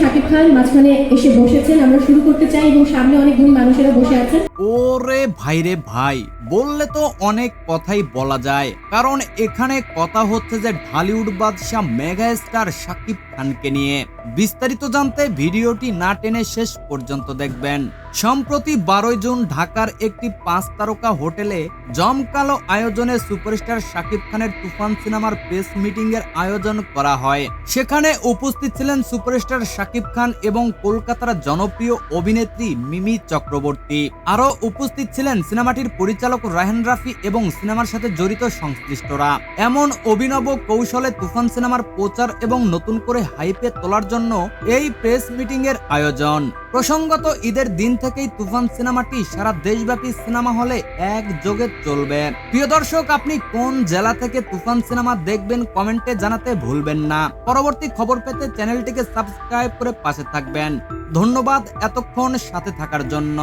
শাকিব খান মাঝখানে এসে বসেছেন। আমরা শুরু করতে চাই এবং সামনে মানুষেরা বসে আছেন। ওরে ভাইরে ভাই, বললে তো অনেক কথাই বলা যায়। কারণ এখানে কথা হচ্ছে যে ঢালিউড বাদশাহ মেগা স্টার শাকিব খানকে নিয়ে। বিস্তারিত জানতে ভিডিওটি না টেনে শেষ পর্যন্ত দেখবেন। সম্প্রতি বারোই জুন ঢাকার একটি পাঁচ তারকা হোটেলে জমকালো আয়োজনে সুপারস্টার শাকিব খানের তুফান সিনেমার প্রেস মিটিং এর আয়োজন করা হয়। সেখানে উপস্থিত ছিলেন সুপারস্টার শাকিব খান এবং কলকাতার জনপ্রিয় অভিনেত্রী মিমি চক্রবর্তী। আরও উপস্থিত ছিলেন সিনেমাটির পরিচালক রায়হান রাফি এবং সিনেমার সাথে জড়িত সংশ্লিষ্টরা। এমন অভিনব কৌশলে তুফান সিনেমার প্রচার এবং নতুন করে হাইপে তোলার জন্য এই প্রেস মিটিং এর আয়োজন। প্রসঙ্গত, ঈদের দিন থেকেই তুফান সিনেমাটি সারা দেশব্যাপী সিনেমা হলে একযোগে চলবে। প্রিয় দর্শক, আপনি কোন জেলা থেকে তুফান সিনেমা দেখবেন কমেন্টে জানাতে ভুলবেন না। পরবর্তী খবর পেতে চ্যানেলটিকে সাবস্ক্রাইব করে পাশে থাকবেন। ধন্যবাদ এতক্ষণ সাথে থাকার জন্য।